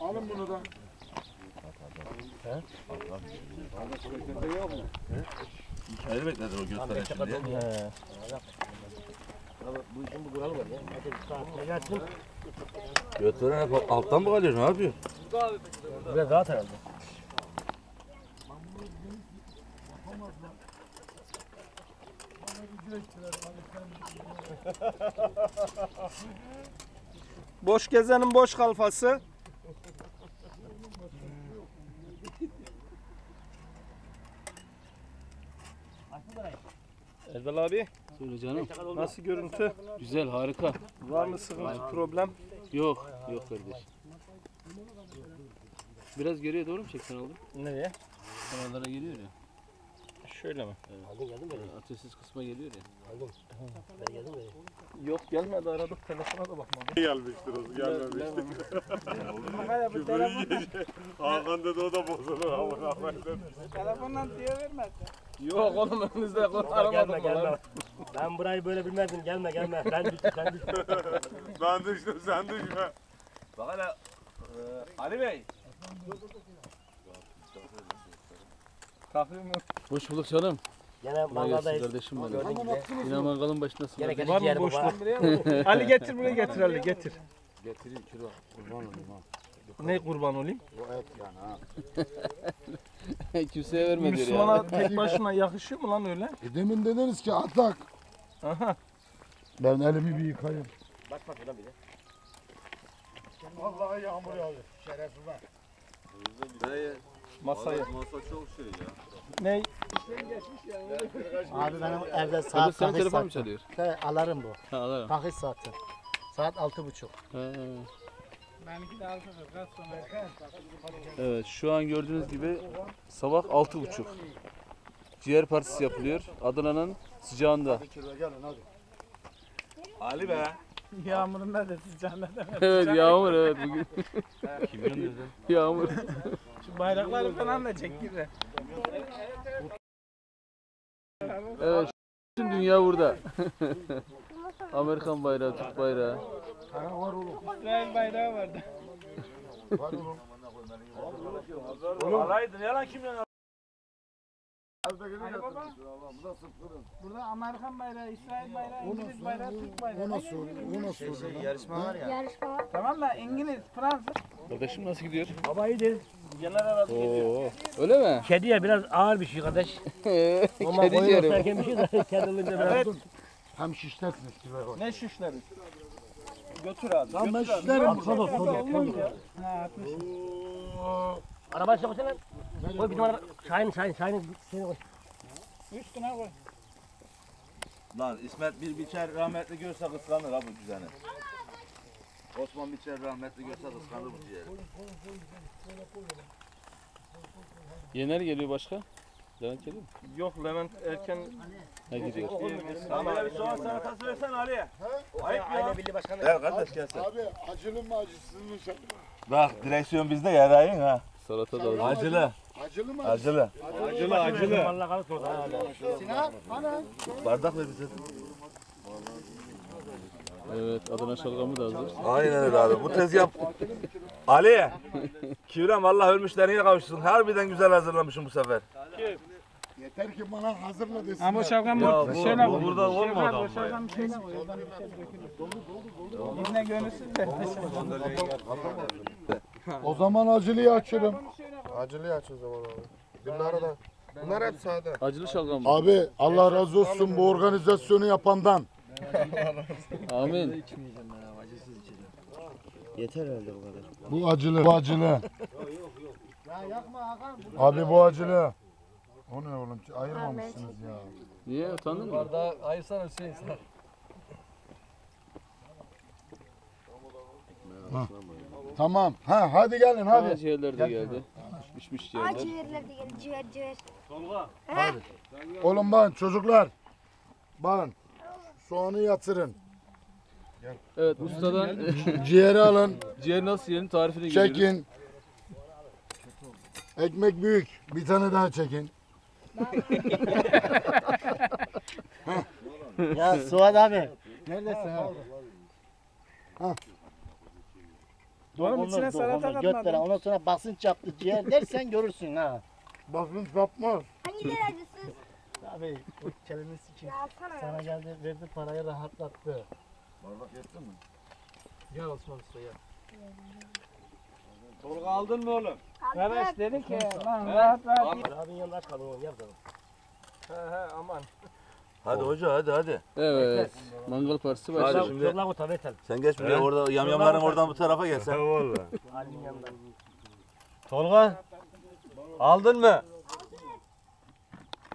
Alın bunu da. Ayrı bekledi o gösteren şimdi. Bu işin bu kuralı var ya. Hadi. Gösteren hep alttan mı kalıyor ne yapıyor? Biraz rahat herhalde. Boş gezenin boş kalfası. Erdal abi Söyle canım. nasıl görüntü? Güzel, harika. Var mı sıkıntı problem? Yok, yok kardeş. Biraz geriye doğru mu çeksen oğlum? Nereye? Oralara geliyor ya. Şöyle mi? Aldın geldin böyle. Ateşsiz kısma geliyor ya. Aldın. Ben geldim böyle. Yok gelmedi aradık telefona da bakmadım. Gelmiştir o gelmemiştir. Küfür yiyecek. Hakan dedi o da bozulur. Aman Ahmet dedi. Yok oğlum önünüzde Gelme aramadım gelme. lan. Ben burayı böyle bilmezdim. Gelme gelme. Ben düştüm sen düştün. Ben düştüm sen düşme. Bak hele e, Ali Bey. Kahve mi? Hoş bulduk canım. Gene mangaldayız. kardeşim benim. Yine mangalın başındasın. Gene. Var mı boşluk? Ali getir buraya getir Ali getir. Getireyim kilo. Kurban olayım ha. Ne kurban olayım? Bu et yani ha. Kimseye verme diyor ya. Müslümana tek başına yakışıyor mu lan öyle? E demin dediniz ki atak. Aha. Ben elimi bir yıkayayım. Bak bak şuradan bir de. Vallahi yağmur yağıyor. Şerefsiz ha. Masayı. Masa çok şey ya. Ne? Abi benim evde saat senin takış telefon mu saati. çalıyor? He, alarm bu. Ha alarım. Takış saati. Saat altı buçuk. He. Evet şu an gördüğünüz gibi sabah altı buçuk. Ciğer partisi yapılıyor. Adana'nın sıcağında. Ali be. Yağmurunda da sıcağında da. evet yağmur evet bugün. yağmur. Şu bayrakları falan da çek gibi. Evet bütün dünya burada. Amerikan bayrağı, Türk bayrağı. İsrail bayrağı vardı. Burada Amerikan bayrağı, İsrail bayrağı, İngiliz bayrağı, Türk bayrağı. O nasıl oluyor? O nasıl oluyor? Yarışma var ya. Tamam da İngiliz, Fransız. Kardeşim nasıl gidiyor? Baba iyidir. General adı geliyor. Oo. Öyle mi? Kedi ya biraz ağır bir şey kardeş. Kedi bu. erken bir şey de kedi olunca biraz. Hem şişlersiniz ki. Ne şişleri? Götür abi. Lan ben şişlerim. Soda soda. Ha, atmış. Araba aşağı koysana. Koy bizim araba. Şahin Şahin Şahin. Seni koy. Üstüne koy. Lan İsmet bir biçer rahmetli görse kıskanır ha bu düzeni. Osman biçer rahmetli görse kıskanır bu ciğeri. Yener geliyor başka. Levent geliyor mu? Yok Levent erken Ha gidiyor. Ama bir soğan salatası versen Ali. Ayıp ya. Aile Birliği Başkanı. Gel kardeş gel sen. Abi acılı mı acısız mı sen? Bak direksiyon bizde yarayın ha. Salata da hazır. Acılı. Acılı mı? Acılı. Acılı acılı. Vallahi kalırsın orada. Bardak ver bize. Evet Adana şalgamı da hazır. Aynen öyle abi. Bu tezgah... Ali! Kivrem Allah ölmüşlerine kavuşsun. Harbiden güzel hazırlamışım bu sefer. Yeter ki bana hazırla desin. Ama şalgam bu bu- şöyle bu burada olmadı ama. Şalgam şöyle bir şey dökülür. Yine gönülsüz de. O zaman acılıyı açarım. Acılı aç o zaman abi. Bunlar da. Bunlar hep sade. Acılı şalgam mı? Abi Allah razı olsun bu organizasyonu yapandan. Amin. Yeter herhalde bu kadar. Bu acılı. Bu acılı. Abi bu acılı. O ne oğlum? Ayırmamışsınız ya. Niye utandın mı? Ayırsana Hüseyin sen. Tamam. Ha hadi gelin Hadi. hadi. ciğerler de geldi. Pişmiş ciğerler. Ciğerler de geldi, ciğer ciğer. Oğlum bakın çocuklar. Bakın. Soğanı yatırın. Evet ustadan Ciğeri alın. ciğer nasıl yiyelim tarifini. Çekin. Ekmek büyük. Bir tane daha çekin. Ya Suat abi. Neredesin ha? Oğlum içine salata katmadın. Ondan sonra basınç yaptı ciğer dersen görürsün ha. Basın yapmaz. Hangi derecesiz? Abi o kelini sikeyim. Ya sana geldi verdi parayı rahatlattı. Bardak yettin mi? Gel Osman Usta ya. Tolga aldın mı oğlum? Kardeş dedi ki lan rahat rahat. Abinin yanında aç kalın oğlum yap canım. He he aman. Hadi hoca hadi hadi. Evet. Mangal partisi Hadi başladı. şimdi- tabi etel. Sen geç buraya orada yamyamların oradan bu tarafa gel sen. Tolga aldın mı?